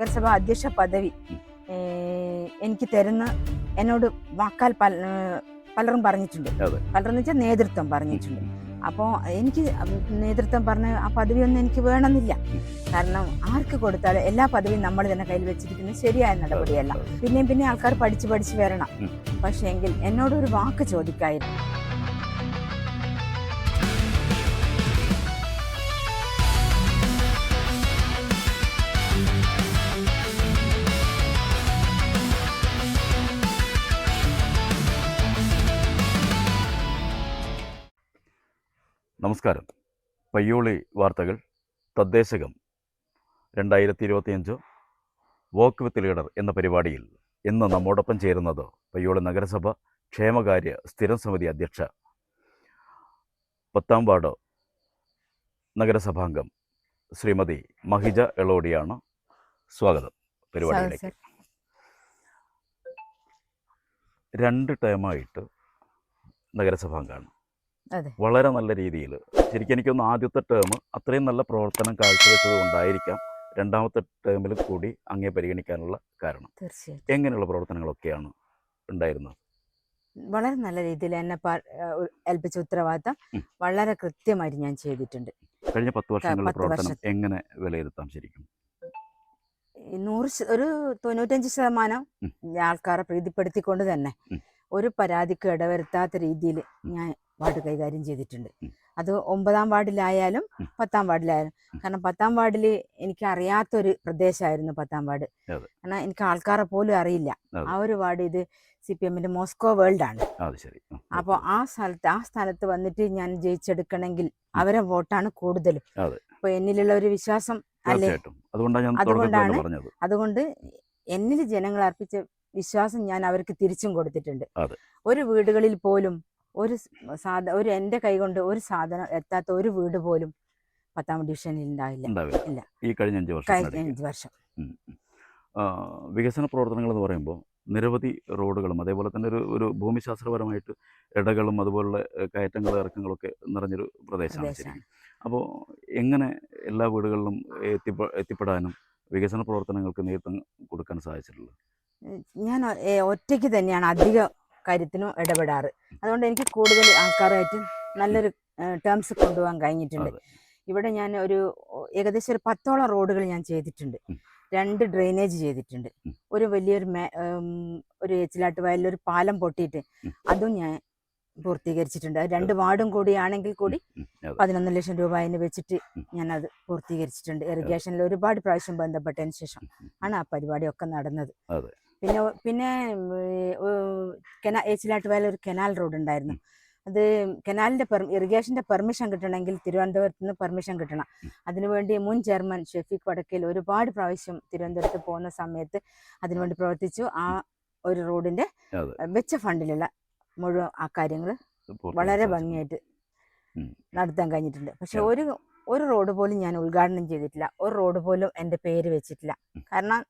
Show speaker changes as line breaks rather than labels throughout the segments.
നഗരസഭ അധ്യക്ഷ പദവി എനിക്ക് തരുന്ന എന്നോട് വാക്കാൽ പല പലരും പറഞ്ഞിട്ടുണ്ട്. പലരും വെച്ചാൽ നേതൃത്വം പറഞ്ഞിട്ടുണ്ട്. അപ്പോൾ എനിക്ക് നേതൃത്വം പറഞ്ഞ ആ പദവിയൊന്നും എനിക്ക് വേണമെന്നില്ല. കാരണം ആർക്ക് കൊടുത്താലും എല്ലാ പദവിയും നമ്മൾ തന്നെ കയ്യിൽ വെച്ചിരിക്കുന്നത് ശരിയായ നടപടിയല്ല. പിന്നെയും പിന്നെ ആൾക്കാർ പഠിച്ച് പഠിച്ച് വരണം. പക്ഷേ എങ്കിൽ എന്നോടൊരു വാക്ക് ചോദിക്കായിരുന്നു.
നമസ്കാരം. പയ്യോളി വാർത്തകൾ. തദ്ദേശകം. രണ്ടായിരത്തി ഇരുപത്തിയഞ്ച് വോക്ക് വിത്ത് ലീഡർ എന്ന പരിപാടിയിൽ ഇന്ന് നമ്മോടൊപ്പം ചേരുന്നത് പയ്യോളി നഗരസഭ ക്ഷേമകാര്യ സ്ഥിരം സമിതി അധ്യക്ഷ പത്താം വാർഡ് നഗരസഭാംഗം ശ്രീമതി മഹിജ എളോഡിയാണ് സ്വാഗതം പരിപാടിയിലേക്ക്. രണ്ട് ടൈമായിട്ട് നഗരസഭാംഗമാണ് വളരെ നല്ല രീതിയിൽ ശരിക്കും എനിക്കൊന്ന് ആദ്യത്തെ ടേം അത്രയും നല്ല പ്രവർത്തനം കാഴ്ചവെച്ചത് കൊണ്ടായിരിക്കാം രണ്ടാമത്തെ ടേമിൽ കൂടി അങ്ങേ പരിഗണിക്കാനുള്ള കാരണം.
തീർച്ചയായും
എങ്ങനെയുള്ള പ്രവർത്തനങ്ങളൊക്കെയാണ് ഉണ്ടായിരുന്നത്?
വളരെ നല്ല രീതിയിൽ എന്നെ ഏൽപ്പിച്ച ഉത്തരവാദിത്തം വളരെ കൃത്യമായിട്ട് ഞാൻ ചെയ്തിട്ടുണ്ട്.
കഴിഞ്ഞ പത്ത് വർഷങ്ങളുടെ പ്രവർത്തനം
വർഷം.
എങ്ങനെ വിലയിരുത്താം ശരിക്കും?
നൂറ് ഒരു തൊണ്ണൂറ്റഞ്ച് ശതമാനം. ആൾക്കാരെ പ്രീതിപ്പെടുത്തിക്കൊണ്ട് തന്നെ ഒരു പരാതിക്ക് ഇടവരുത്താത്ത രീതിയിൽ ഞാൻ വാർഡ് കൈകാര്യം ചെയ്തിട്ടുണ്ട്. അത് ഒമ്പതാം വാർഡിലായാലും പത്താം വാർഡിലായാലും. കാരണം പത്താം വാർഡിൽ എനിക്ക് അറിയാത്തൊരു പ്രദേശമായിരുന്നു പത്താം വാർഡ്. കാരണം എനിക്ക് ആൾക്കാരെ പോലും അറിയില്ല. ആ ഒരു വാർഡ് ഇത് സി പി എമ്മിന്റെ മോസ്കോ വേൾഡ് ആണ്. അപ്പോൾ ആ സ്ഥലത്ത് ആ സ്ഥലത്ത് വന്നിട്ട് ഞാൻ ജയിച്ചെടുക്കണമെങ്കിൽ അവരെ വോട്ടാണ് കൂടുതലും. അപ്പൊ എന്നിലുള്ള ഒരു വിശ്വാസം അല്ലേ?
അതുകൊണ്ടാണ്
അതുകൊണ്ട് എന്നിൽ ജനങ്ങൾ അർപ്പിച്ച വിശ്വാസം ഞാൻ അവർക്ക് തിരിച്ചും കൊടുത്തിട്ടുണ്ട്. ഒരു വീടുകളിൽ പോലും ഒരു സാധ ഒരു കൈ കൊണ്ട് ഒരു സാധനം എത്താത്ത ഒരു വീട് പോലും പത്താം ഡിവിഷനിൽ ഉണ്ടാവില്ല. ഇല്ല.
ഈ കഴിഞ്ഞ അഞ്ച് വർഷം
അഞ്ച് വർഷം.
വികസന പ്രവർത്തനങ്ങൾ എന്ന് പറയുമ്പോൾ നിരവധി റോഡുകളും അതേപോലെ തന്നെ ഒരു ഒരു ഭൂമിശാസ്ത്രപരമായിട്ട് ഇടകളും അതുപോലുള്ള കയറ്റങ്ങളും ഇറക്കങ്ങളും ഒക്കെ നിറഞ്ഞൊരു പ്രദേശമാണ്
പ്രദേശമാണ്.
അപ്പോൾ എങ്ങനെ എല്ലാ വീടുകളിലും എത്തിപ്പെ എത്തിപ്പെടാനും വികസന പ്രവർത്തനങ്ങൾക്ക് നേതൃത്വം കൊടുക്കാൻ സാധിച്ചിട്ടുള്ളത്?
ഞാൻ ഒറ്റയ്ക്ക് തന്നെയാണ് അധിക കാര്യത്തിനും ഇടപെടാറ്. അതുകൊണ്ട് എനിക്ക് കൂടുതൽ ആൾക്കാരായിട്ട് നല്ലൊരു ടേംസ് കൊണ്ടുപോകാൻ കഴിഞ്ഞിട്ടുണ്ട്. ഇവിടെ ഞാൻ ഒരു ഏകദേശം ഒരു പത്തോളം റോഡുകൾ ഞാൻ ചെയ്തിട്ടുണ്ട്. രണ്ട് ഡ്രെയിനേജ് ചെയ്തിട്ടുണ്ട്. ഒരു വലിയൊരു മേ- ഒരു എച്ചിലാട്ട് വയലിൽ ഒരു പാലം പൊട്ടിയിട്ട് അതും ഞാൻ പൂർത്തീകരിച്ചിട്ടുണ്ട്. രണ്ട് വാർഡും കൂടിയാണെങ്കിൽ കൂടി
ആണെങ്കിൽ കൂടി
പതിനൊന്ന് ലക്ഷം രൂപ അതിന് വെച്ചിട്ട്
ഞാൻ
അത് പൂർത്തീകരിച്ചിട്ടുണ്ട്. ഇറിഗേഷനിൽ ഒരുപാട് പ്രാവശ്യം ബന്ധപ്പെട്ടതിന് ശേഷം. ആണ് ആ പരിപാടിയൊക്കെ നടന്നത്. പിന്നെ പിന്നെ കെനാ ഏച്ചിലാട്ട് വേല ഒരു കെനാൽ റോഡ് ഉണ്ടായിരുന്നു. അത് കെനാലിന്റെ ഇറിഗേഷന്റെ പെർമിഷൻ കിട്ടണമെങ്കിൽ തിരുവനന്തപുരത്ത് നിന്ന് പെർമിഷൻ കിട്ടണം. അതിനുവേണ്ടി മുൻ ചെയർമാൻ ഷെഫീഖ് വടക്കിൽ ഒരുപാട് പ്രാവശ്യം തിരുവനന്തപുരത്ത് പോകുന്ന സമയത്ത് അതിനുവേണ്ടി പ്രവർത്തിച്ചു. ആ ഒരു റോഡിന്റെ വെച്ച ഫണ്ടിലുള്ള മുഴുവൻ ആ കാര്യങ്ങൾ വളരെ ഭംഗിയായിട്ട്. നടത്താൻ കഴിഞ്ഞിട്ടുണ്ട്. പക്ഷെ ഒരു ഒരു റോഡ് പോലും ഞാൻ ഉദ്ഘാടനം ചെയ്തിട്ടില്ല. ഒരു റോഡ് പോലും എന്റെ പേര് വെച്ചിട്ടില്ല. കാരണം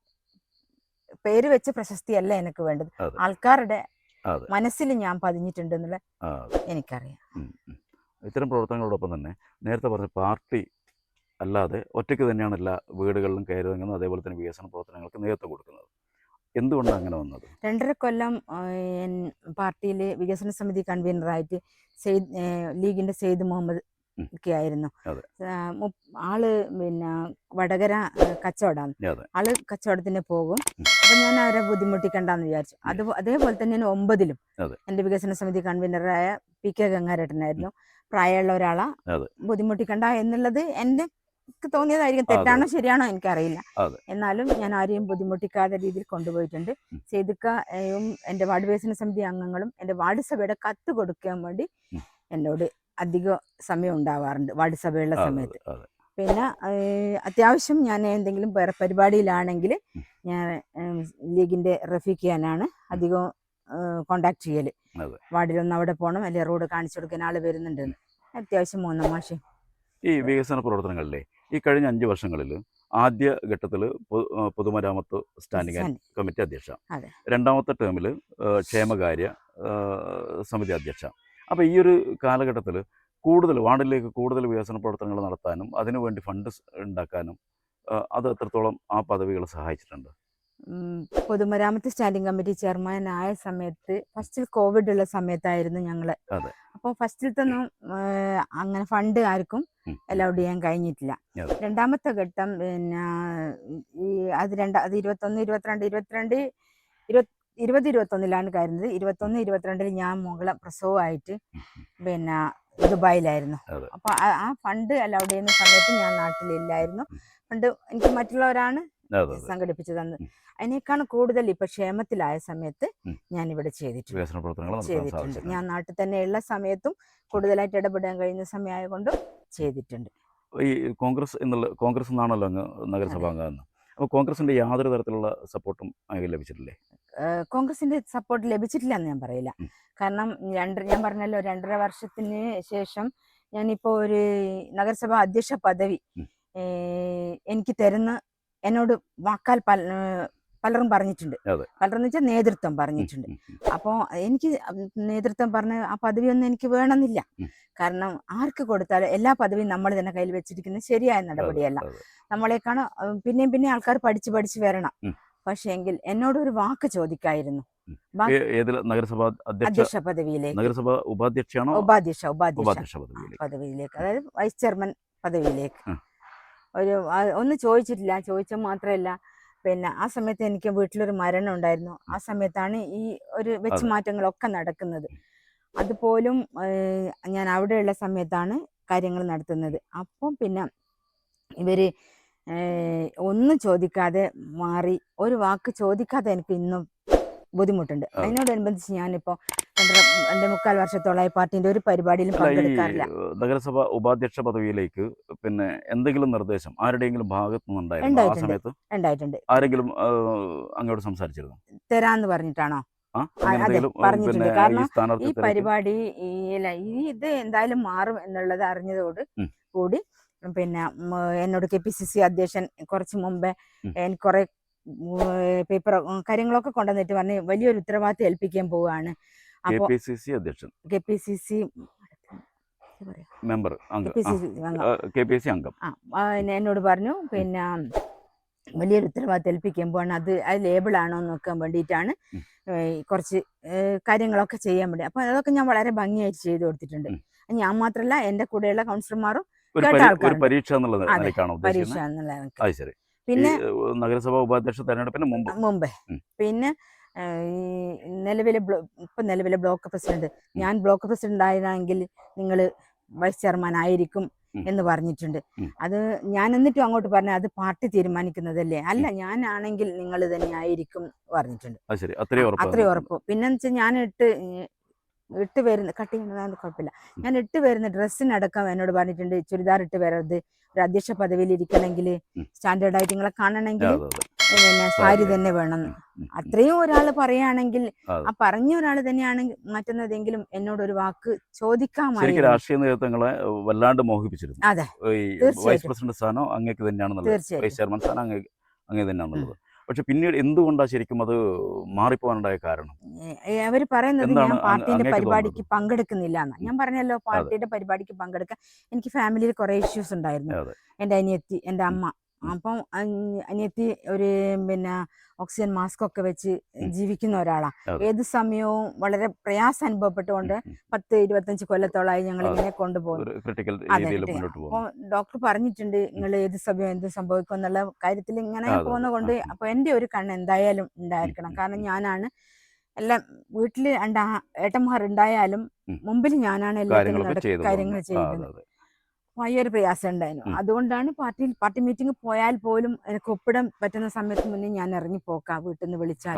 പേര് വെച്ച് പ്രശസ്തിയല്ല എനിക്ക് വേണ്ടത്
അതെ.
ആൾക്കാരുടെ
അതെ.
മനസ്സിൽ ഞാൻ പതിഞ്ഞിട്ടുണ്ട് എന്നുള്ള
ആ, അതെ.
എനിക്കറിയാം
ഉം, ഉം. ഇത്തരം പ്രവർത്തനങ്ങളോടൊപ്പം തന്നെ നേരത്തെ പറഞ്ഞ പാർട്ടി അല്ലാതെ ഒറ്റയ്ക്ക് തന്നെയാണ് എല്ലാ വീടുകളിലും കയറിയതെങ്കിലും അതേപോലെ തന്നെ വികസന പ്രവർത്തനങ്ങൾക്ക് നേതൃത്വം കൊടുക്കുന്നത് എന്തുകൊണ്ടാണ് അങ്ങനെ വന്നത്
രണ്ടര കൊല്ലം പാർട്ടിയിലെ വികസന സമിതി കൺവീനറായിട്ട് സെയ്ദ് ഏഹ് ലീഗിന്റെ സെയ്ദ് മുഹമ്മദ്. ഒക്കെ ആയിരുന്നു ആൾ പിന്നെ വടകര കച്ചവടമാണ്. ആൾ കച്ചവടത്തിന് പോകും. അപ്പൊ ഞാൻ അവരെ ബുദ്ധിമുട്ടിക്കണ്ടെന്ന് വിചാരിച്ചു. അത് അതേപോലെ തന്നെ ഞാൻ ഒമ്പതിലും. എന്റെ വികസന സമിതി കൺവീനറായ പി കെ ഗംഗാരട്ടനായിരുന്നു. പ്രായമുള്ള ഒരാളാ. ബുദ്ധിമുട്ടിക്കണ്ട എന്നുള്ളത് എന്റെ എനിക്ക് തോന്നിയതായിരിക്കും. തെറ്റാണോ ശരിയാണോ എനിക്കറിയില്ല. എന്നാലും ഞാൻ ആരെയും ബുദ്ധിമുട്ടിക്കാത്ത രീതിയിൽ കൊണ്ടുപോയിട്ടുണ്ട്.
സേതുക്കയും
എന്റെ എന്റെ വാർഡ് വികസന സമിതി അംഗങ്ങളും എന്റെ വാർഡ് സഭയുടെ കത്ത് കൊടുക്കാൻ വേണ്ടി എന്നോട് അധിക സമയം ഉണ്ടാവാറുണ്ട് വാർഡ് സഭയുള്ള സമയത്ത്. പിന്നെ അത്യാവശ്യം ഞാൻ എന്തെങ്കിലും വേറെ പരിപാടിയിലാണെങ്കിൽ ഞാൻ ലീഗിന്റെ റഫീഖിയാനാണ് അധികം കോണ്ടാക്ട്
ചെയ്യൽ.
വാർഡിലൊന്ന് അവിടെ പോകണം അല്ലെങ്കിൽ റോഡ് കാണിച്ചു കൊടുക്കാൻ ആൾ വരുന്നുണ്ട് അത്യാവശ്യം മൂന്നാം മാഷേ.
ഈ വികസന പ്രവർത്തനങ്ങളിലെ ഈ കഴിഞ്ഞ അഞ്ച് വർഷങ്ങളിൽ ആദ്യ ഘട്ടത്തിൽ പൊതുമരാമത്ത് സ്റ്റാൻഡിംഗ് കമ്മിറ്റി അധ്യക്ഷ. രണ്ടാമത്തെ ടേമിൽ ക്ഷേമകാര്യ സമിതി അധ്യക്ഷ. അപ്പോൾ ഈ ഒരു കാലഘട്ടത്തിൽ കൂടുതൽ വാർഡിലേക്ക് കൂടുതൽ വികസന പ്രവർത്തനങ്ങൾ നടത്താനും അതിനുവേണ്ടി ഫണ്ട് ഉണ്ടാക്കാനും അത് എത്രത്തോളം ആ പദവികൾ സഹായിച്ചിട്ടുണ്ട്
പൊതുമരാമത്ത് സ്റ്റാൻഡിംഗ് കമ്മിറ്റി ചെയർമാൻ ആയ സമയത്ത് ഫസ്റ്റിൽ കോവിഡ് ഉള്ള സമയത്തായിരുന്നു
ഞങ്ങൾ.
അപ്പോൾ ഫസ്റ്റിലത്തൊന്നും അങ്ങനെ ഫണ്ട് ആർക്കും. അലൗഡ് ചെയ്യാൻ കഴിഞ്ഞിട്ടില്ല രണ്ടാമത്തെ ഘട്ടം പിന്നെ ഈ അത് രണ്ട അത് ഇരുപത്തൊന്ന് ഇരുപത്തിരണ്ട് ഇരുപത്തിരണ്ട് ഇരുപത് ഇരുപത് ഇരുപത്തൊന്നിലാണ് കയറുന്നത്. ഇരുപത്തൊന്ന് ഇരുപത്തിരണ്ടിൽ ഞാൻ മകളെ പ്രസവമായിട്ട് പിന്നെ ദുബായിലായിരുന്നു.
അപ്പോൾ
അപ്പൊ ആ- ഫണ്ട് അലൗഡ് ചെയ്യുന്ന സമയത്ത് ഞാൻ നാട്ടിലില്ലായിരുന്നു. ഫണ്ട് എനിക്ക് മറ്റുള്ളവരാണ് സംഘടിപ്പിച്ചു തന്നത് അതിനേക്കാണ് കൂടുതൽ ഇപ്പൊ ക്ഷേമത്തിലായ സമയത്ത് ഞാൻ ഇവിടെ ചെയ്തിട്ടുണ്ട്. ചെയ്തിട്ടുണ്ട്. ഞാൻ നാട്ടിൽ തന്നെ ഉള്ള സമയത്തും കൂടുതലായിട്ട് ഇടപെടാൻ കഴിയുന്ന സമയമായതുകൊണ്ടും ചെയ്തിട്ടുണ്ട്.
ഈ കോൺഗ്രസ് എന്നുള്ള കോൺഗ്രസ് എന്നാണല്ലോ അങ്ങ് നഗരസഭാ അംഗമെന്ന് അപ്പോൾ കോൺഗ്രസിന്റെ യാതൊരു തരത്തിലുള്ള സപ്പോർട്ടും ലഭിച്ചിട്ടില്ലേ?
കോൺഗ്രസിന്റെ സപ്പോർട്ട് ലഭിച്ചിട്ടില്ല എന്ന് ഞാൻ പറയില്ല. കാരണം രണ്ട് ഞാൻ പറഞ്ഞല്ലോ രണ്ടര വർഷത്തിന് ശേഷം ഞാനിപ്പോ ഒരു നഗരസഭാ അധ്യക്ഷ പദവി എനിക്ക് തരുന്ന എന്നോട് വാക്കാൽ പലരും പറഞ്ഞിട്ടുണ്ട് പലരും വെച്ചാൽ നേതൃത്വം പറഞ്ഞിട്ടുണ്ട്
അപ്പോ.
അപ്പോൾ എനിക്ക് നേതൃത്വം പറഞ്ഞ ആ പദവിയൊന്നും എനിക്ക് വേണമെന്നില്ല. കാരണം ആർക്ക് കൊടുത്താലും എല്ലാ പദവിയും നമ്മൾ തന്നെ കയ്യിൽ വെച്ചിരിക്കുന്നത് ശരിയായ നടപടിയല്ല. നമ്മളെക്കാണ് പിന്നെയും പിന്നെയും ആൾക്കാർ പഠിച്ച് പഠിച്ച് വരണം. പക്ഷേ എങ്കിൽ എന്നോട് ഒരു വാക്ക് ചോദിക്കായിരുന്നു.
നഗരസഭ അധ്യക്ഷ
പദവിയിലേക്ക്.
നഗരസഭ ഉപാധ്യക്ഷയാണോ?
ഉപാധ്യക്ഷ ഉപാധ്യക്ഷ.
പദവിയിലേക്ക്.
അതായത് വൈസ് ചെയർമാൻ പദവിയിലേക്ക്. ഒരു ഒന്ന് ചോദിച്ചിട്ടില്ല. ചോദിച്ച മാത്രമല്ല പിന്നെ ആ സമയത്ത് എനിക്ക് വീട്ടിലൊരു മരണം ഉണ്ടായിരുന്നു. ആ സമയത്താണ് ഈ ഒരു വെച്ച്
അതെ.
മാറ്റങ്ങളൊക്കെ നടക്കുന്നത്. അതുപോലും ഞാൻ അവിടെയുള്ള സമയത്താണ് കാര്യങ്ങൾ നടത്തുന്നത്. അപ്പം പിന്നെ ഇവർ ഒന്നും ചോദിക്കാതെ മാറി ഒരു വാക്ക് ചോദിക്കാതെ എനിക്ക് ഇന്നും ബുദ്ധിമുട്ടുണ്ട്
അതെ.
അതിനോടനുബന്ധിച്ച് ഞാനിപ്പോൾ രണ്ട് മുക്കാൽ വർഷത്തോളമായി പാർട്ടിന്റെ ഒരു പരിപാടിയിലും പങ്കെടുക്കാറില്ല
നഗരസഭ ഉപാധ്യക്ഷ പദവിയിലേക്ക് പിന്നെ എന്തെങ്കിലും നിർദ്ദേശം ആരുടെയെങ്കിലും ഭാഗത്ത് നിന്നുണ്ടായിരുന്നു ആ. സമയത്ത്
ഉണ്ടായിട്ടുണ്ട്
ആരെങ്കിലും അങ്ങോട്ട് സംസാരിച്ചിരുന്നു
തരാന്ന് പറഞ്ഞിട്ടാണോ പറഞ്ഞിട്ടുണ്ട്. കാരണം
ഈ
പരിപാടി ഈ ഇത് എന്തായാലും മാറും എന്നുള്ളത് അറിഞ്ഞതോട് കൂടി പിന്നെ എന്നോട് കെ പി സി സി അധ്യക്ഷൻ കുറച്ച് മുമ്പേ. എനിക്ക് കുറെ പേപ്പർ കാര്യങ്ങളൊക്കെ കൊണ്ടുവന്നിട്ട് പറഞ്ഞ് വലിയൊരു ഉത്തരവാദിത്തം ഏൽപ്പിക്കാൻ പോവുകയാണ് അപ്പോൾ K P C C
member
K
അംഗം.
പി സി ആ ആ, എന്നെ- എന്നോട് പറഞ്ഞു പിന്നെ വലിയൊരു ഉത്തരവാദിത്തം ഏൽപ്പിക്കാൻ പോവാണ്. അത് അത് ലേബിളാണോ എന്ന് നോക്കാൻ വേണ്ടിയിട്ടാണ് കുറച്ച് കാര്യങ്ങളൊക്കെ ചെയ്യാൻ വേണ്ടി. അപ്പോൾ അതൊക്കെ ഞാൻ വളരെ ഭംഗിയായിട്ട് ചെയ്തു കൊടുത്തിട്ടുണ്ട്. ഞാൻ മാത്രമല്ല എന്റെ കൂടെയുള്ള കൗൺസിലർമാരും
ഒരു പരി- ഒരു പരീക്ഷ എന്നുള്ള
പരീക്ഷ
ഉദ്ദേശിക്കുന്നത് അത് ശരി.
പിന്നെ
നഗരസഭാ ഉപാധ്യക്ഷ തെരഞ്ഞെടുപ്പിന് മുമ്പ്.
മുമ്പേ. പിന്നെ ഈ നിലവിലെ ഇപ്പൊ നിലവിലെ ബ്ലോക്ക് പ്രസിഡന്റ്. ഞാൻ ബ്ലോക്ക് പ്രസിഡന്റ് ആയിരുന്നെങ്കിൽ നിങ്ങൾ വൈസ് ചെയർമാൻ ആയിരിക്കും എന്ന് പറഞ്ഞിട്ടുണ്ട്. അത് ഞാൻ എന്നിട്ടും അങ്ങോട്ട് പറഞ്ഞു അത് പാർട്ടി തീരുമാനിക്കുന്നതല്ലേ? അല്ല ഞാനാണെങ്കിൽ നിങ്ങൾ തന്നെ ആയിരിക്കും പറഞ്ഞിട്ടുണ്ട്.
അത്രയും ഉറപ്പ്.
പിന്നെ വെച്ചാൽ ഞാൻ ഇട്ട് ഇട്ട് വരുന്ന കട്ട് ചെയ്യുന്നതാണ് കുഴപ്പമില്ല. ഞാൻ ഇട്ട് വരുന്ന ഡ്രസ്സിനടക്കം എന്നോട് പറഞ്ഞിട്ടുണ്ട് ചുരിദാർ ഇട്ട് വരരുത് ഒരു അധ്യക്ഷ പദവിയിൽ ഇരിക്കണമെങ്കിൽ. സ്റ്റാൻഡേർഡ് ആയിട്ട് നിങ്ങളെ കാണണമെങ്കിൽ പിന്നെ സാരി തന്നെ വേണം. അത്രയും ഒരാൾ പറയുകയാണെങ്കിൽ ആ പറഞ്ഞ ഒരാൾ തന്നെയാണ് മാറ്റുന്നതെങ്കിലും എന്നോട് ഒരു വാക്ക് ചോദിക്കാമായിരുന്നു
രാഷ്ട്രീയ നേതൃത്വങ്ങളെ വല്ലാണ്ട് മോഹിപ്പിച്ചിരുന്നു.
അതെ.
വൈസ്. പ്രസിഡന്റ് സ്ഥാനം അങ്ങേക്ക് തന്നെയാണെന്നുള്ളത് വൈസ് ചെയർമാൻ സ്ഥാനം അങ്ങേ അങ്ങേ തന്നെയാണെന്നുള്ളത് പക്ഷെ പിന്നീട് എന്തുകൊണ്ടാണ് ശരിക്കും അത് മാറിപ്പോകാനുണ്ടായ കാരണം?
അവർ പറയുന്നത് ഞാൻ
പാർട്ടിയുടെ
പരിപാടിക്ക് പങ്കെടുക്കുന്നില്ല എന്ന് ഞാൻ പറഞ്ഞല്ലോ പാർട്ടിയുടെ പരിപാടിക്ക് പങ്കെടുക്കാൻ എനിക്ക് ഫാമിലിയിൽ കുറെ ഇഷ്യൂസ് ഉണ്ടായിരുന്നു.
എന്റെ
എന്റെ അനിയത്തി എന്റെ അമ്മ. അപ്പം അനി- അനിയത്തി ഒരു പിന്നെ ഓക്സിജൻ മാസ്ക് ഒക്കെ വെച്ച് ജീവിക്കുന്ന ഒരാളാണ്. ഏത് സമയവും വളരെ പ്രയാസം അനുഭവപ്പെട്ടുകൊണ്ട്. പത്ത് ഇരുപത്തഞ്ച് കൊല്ലത്തോളമായി ഞങ്ങൾ. ഇങ്ങനെ കൊണ്ടുപോകും അതെ, അപ്പോൾ ഡോക്ടർ പറഞ്ഞിട്ടുണ്ട് നിങ്ങൾ ഏത് സമയം എന്ത് സംഭവിക്കും എന്നുള്ള കാര്യത്തിൽ ഇങ്ങനെ
പോകുന്ന കൊണ്ട്
പോകുന്നതുകൊണ്ട്
ആ, ആ.
അപ്പൊ എന്റെ ഒരു കണ്ണ് എന്തായാലും ഉണ്ടായിരിക്കണം കാരണം ഞാനാണ് എല്ലാം വീട്ടിൽ രണ്ടാ ഏട്ടന്മാർ ഉണ്ടായാലും. മുമ്പിൽ ഞാനാണ്
എല്ലാ
കാര്യങ്ങൾ. ചെയ്യുന്നത് ഒരു പ്രയാസം ഉണ്ടായിരുന്നു. അതുകൊണ്ടാണ് പാർട്ടി പാർട്ടി മീറ്റിംഗ് പോയാൽ പോലും എനിക്ക് ഒപ്പിടാൻ പറ്റുന്ന സമയത്ത് മുന്നേ ഞാൻ ഇറങ്ങി പോക്കാം വീട്ടിൽ നിന്ന് വിളിച്ചാൽ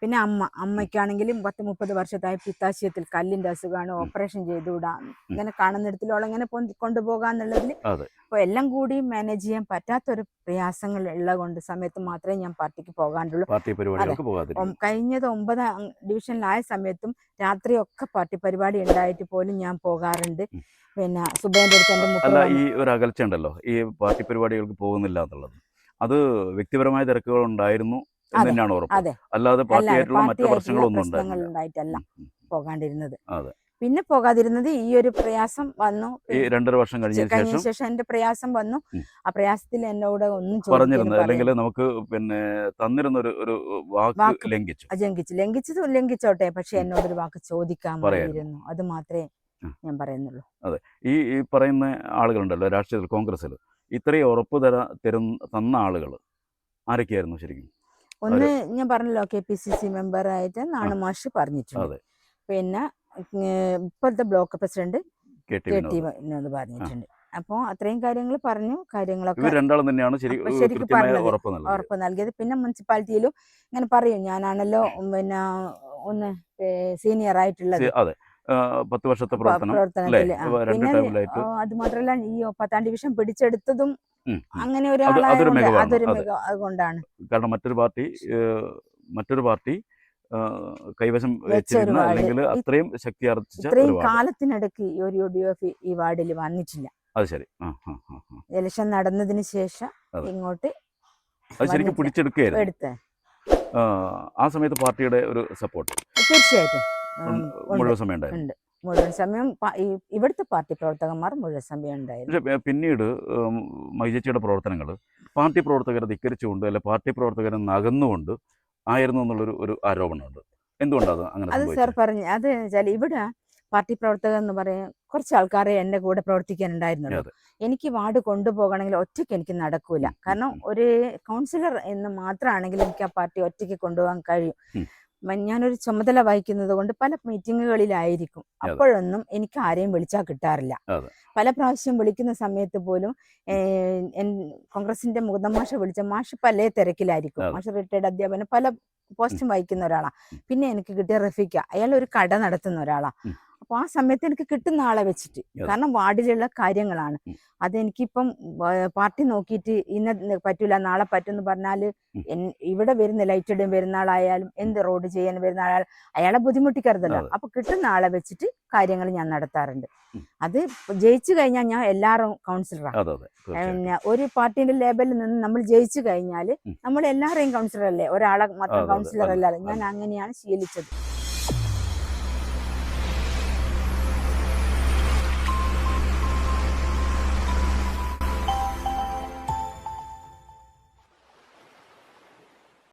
പിന്നെ അമ്മ അമ്മയ്ക്കാണെങ്കിലും പത്ത് മുപ്പത് വർഷത്തായി പിത്താശയത്തിൽ കല്ലിന്റെ അസുഖമാണ് ഓപ്പറേഷൻ ചെയ്തുകൂടാ ഇങ്ങനെ കാണുന്നിടത്തിലോളം ഇങ്ങനെ കൊണ്ടുപോകാന്നുള്ളതിൽ. അപ്പോൾ എല്ലാം കൂടി മാനേജ് ചെയ്യാൻ പറ്റാത്തൊരു പ്രയാസങ്ങൾ ഉള്ളത് കൊണ്ട് സമയത്ത് മാത്രമേ ഞാൻ പാർട്ടിക്ക് പോകാണ്ടുള്ളൂ. കഴിഞ്ഞത് ഒമ്പത് ഡിവിഷനിലായ സമയത്തും രാത്രിയൊക്കെ പാർട്ടി പരിപാടി ഉണ്ടായിട്ട് പോലും ഞാൻ പോകാറുണ്ട്. പിന്നെ സുബേന്റെ അടുത്ത് എന്റെ
ഈ ഒരു അകൽച്ച ഉണ്ടല്ലോ. ഈ പാർട്ടി പരിപാടികൾക്ക് പോകുന്നില്ല എന്നുള്ളത്. അത് വ്യക്തിപരമായ തിരക്കുകൾ ഉണ്ടായിരുന്നു തന്നെയാണ് ഉറപ്പ്. അല്ലാതെ പാർട്ടിയായിട്ടുള്ള മറ്റു പ്രശ്നങ്ങളൊന്നും
ഉണ്ടായിട്ടല്ല. പോകാണ്ടിരുന്നത്.
അതെ.
പിന്നെ പോകാതിരുന്നത് ഈ ഒരു പ്രയാസം വന്നു.
രണ്ടര വർഷം
കഴിഞ്ഞ
ശേഷം?
എന്റെ പ്രയാസം വന്നു. ആ പ്രയാസത്തിൽ എന്നോട് ഒന്നും
പറഞ്ഞിരുന്നത് അല്ലെങ്കിൽ നമുക്ക് പിന്നെ തന്നിരുന്ന ഒരു ഒരു വാക്ക് ലംഘിച്ചു.
ലംഘിച്ചു. ലംഘിച്ചത് ലംഘിച്ചോട്ടെ. പക്ഷെ
എന്നോട്
എന്നോടൊരു വാക്ക് ചോദിക്കാൻ പറയുന്നു അത് മാത്രമേ ഞാൻ പറയുന്നുള്ളൂ. അതെ.
ഈ ഈ പറയുന്ന ആളുകളുണ്ടല്ലോ രാഷ്ട്രീയത്തിൽ കോൺഗ്രസ്സിൽ. ഇത്രയും ഉറപ്പ് തര തരുന്ന തന്ന ആളുകൾ ആരൊക്കെയായിരുന്നു ശരിക്കും?
ഒന്ന് ഞാൻ പറഞ്ഞല്ലോ കെ പി സി സി മെമ്പറായിട്ട് നാണുമാഷ് പറഞ്ഞിട്ടുണ്ട്. പിന്നെ ഇപ്പോഴത്തെ block president
K T Vinod
പറഞ്ഞിട്ടുണ്ട് അപ്പോൾ അത്രയും കാര്യങ്ങൾ പറഞ്ഞു കാര്യങ്ങളൊക്കെ
രണ്ടാളും തന്നെയാണ്
ശരിക്കും.
ഉറപ്പ് നൽകിയത്
പിന്നെ മുനിസിപ്പാലിറ്റിയിലും ഇങ്ങനെ പറയും ഞാനാണല്ലോ പിന്നെ ഒന്ന് സീനിയർ ആയിട്ടുള്ളത്
അതെ പത്ത് വർഷത്തെ പ്രവർത്തനം
അത് മാത്രമല്ല ഈ പത്താം ഡിവിഷൻ പിടിച്ചെടുത്തതും. അങ്ങനെ
മികവാണ്.
അതൊരു
അതെ.
അതുകൊണ്ടാണ്
കാരണം മറ്റൊരു പാർട്ടി മറ്റൊരു പാർട്ടി കൈവശം വെച്ചിരുന്ന അല്ലെങ്കിൽ അത്രയും ശക്തി ആർജിച്ച
ഇത്രയും കാലത്തിനിടയ്ക്ക് ഈ ഒരു യു ഡി എഫ് ഈ വാർഡിൽ വന്നിട്ടില്ല.
അത് ശരി.
ഇലക്ഷൻ നടന്നതിന് ശേഷം ഇങ്ങോട്ട്
അത് ശരിക്കും പിടിച്ചെടുക്കുകയായിരുന്നു.
എടുത്ത്.
ആ, സമയത്ത് പാർട്ടിയുടെ ഒരു സപ്പോർട്ട്.
തീർച്ചയായിട്ടും.
മുഴുവൻ സമയം ഉണ്ടായിരുന്നു.
ഉണ്ട്. മുഴുവൻ സമയം ഇവിടുത്തെ പാർട്ടി പ്രവർത്തകന്മാർ മുഴുവൻ സമയം ഉണ്ടായിരുന്നു.
പിന്നീട് മൈജച്ചിയുടെ പ്രവർത്തനങ്ങൾ പാർട്ടി പ്രവർത്തകരെ ധിക്കരിച്ചുകൊണ്ട് അല്ലെ പാർട്ടി പ്രവർത്തകരെ നകന്നുകൊണ്ട് ആയിരുന്നു എന്നുള്ളൊരു ഒരു ആരോപണമുണ്ട്. എന്തുകൊണ്ടാണ് അങ്ങനെ
അത് സാർ പറഞ്ഞു അത് വെച്ചാൽ ഇവിടെ പാർട്ടി പ്രവർത്തകർ എന്ന് പറയാൻ കുറച്ച് ആൾക്കാരെ എന്റെ കൂടെ പ്രവർത്തിക്കാനുണ്ടായിരുന്നുള്ളൂ.
അതെ.
എനിക്ക് വാർഡ് കൊണ്ടുപോകണമെങ്കിൽ ഒറ്റയ്ക്ക് എനിക്ക് നടക്കൂല. കാരണം ഒരു കൗൺസിലർ എന്ന് മാത്രമാണെങ്കിൽ എനിക്ക് ആ പാർട്ടി ഒറ്റയ്ക്ക് കൊണ്ടുപോകാൻ കഴിയും. ഞാനൊരു ചുമതല വഹിക്കുന്നത് കൊണ്ട് പല മീറ്റിങ്ങുകളിലായിരിക്കും. അപ്പോഴൊന്നും എനിക്ക് ആരെയും വിളിച്ചാൽ കിട്ടാറില്ല. പല പ്രാവശ്യം വിളിക്കുന്ന സമയത്ത് പോലും കോൺഗ്രസിന്റെ മുഖം മാഷ വിളിച്ച മാഷ് പല തിരക്കിലായിരിക്കും. മാഷ് റിട്ടയർഡ് അധ്യാപനം പല പോസ്റ്റും വഹിക്കുന്ന ഒരാളാണ് പിന്നെ എനിക്ക് കിട്ടിയ റഫീക്ക അയാൾ ഒരു കട നടത്തുന്ന ഒരാളാണ് അപ്പൊ ആ സമയത്ത് എനിക്ക് കിട്ടുന്ന ആളെ വെച്ചിട്ട്. കാരണം വാർഡിലുള്ള കാര്യങ്ങളാണ്. അതെനിക്കിപ്പം പാർട്ടി നോക്കിയിട്ട് ഇന്ന പറ്റൂല നാളെ പറ്റുമെന്ന് പറഞ്ഞാൽ. ഇവിടെ വരുന്ന ലൈറ്റ് വരുന്ന ആളായാലും എന്ത് റോഡ് ചെയ്യാൻ വരുന്ന ആളായാലും അയാളെ ബുദ്ധിമുട്ടിക്കരുതല്ലോ. അപ്പൊ കിട്ടുന്ന ആളെ വെച്ചിട്ട് കാര്യങ്ങൾ ഞാൻ നടത്താറുണ്ട്. അത് ജയിച്ചു കഴിഞ്ഞാൽ ഞാൻ എല്ലാവരും കൗൺസിലറാണ് പിന്നെ ഒരു പാർട്ടിന്റെ ലേബലിൽ നിന്ന് നമ്മൾ ജയിച്ചു കഴിഞ്ഞാൽ. നമ്മൾ എല്ലാവരെയും കൗൺസിലർ അല്ലേ ഒരാളെ മാത്രം കൗൺസിലർ അല്ലാതെ ഞാൻ അങ്ങനെയാണ് ശീലിച്ചത്.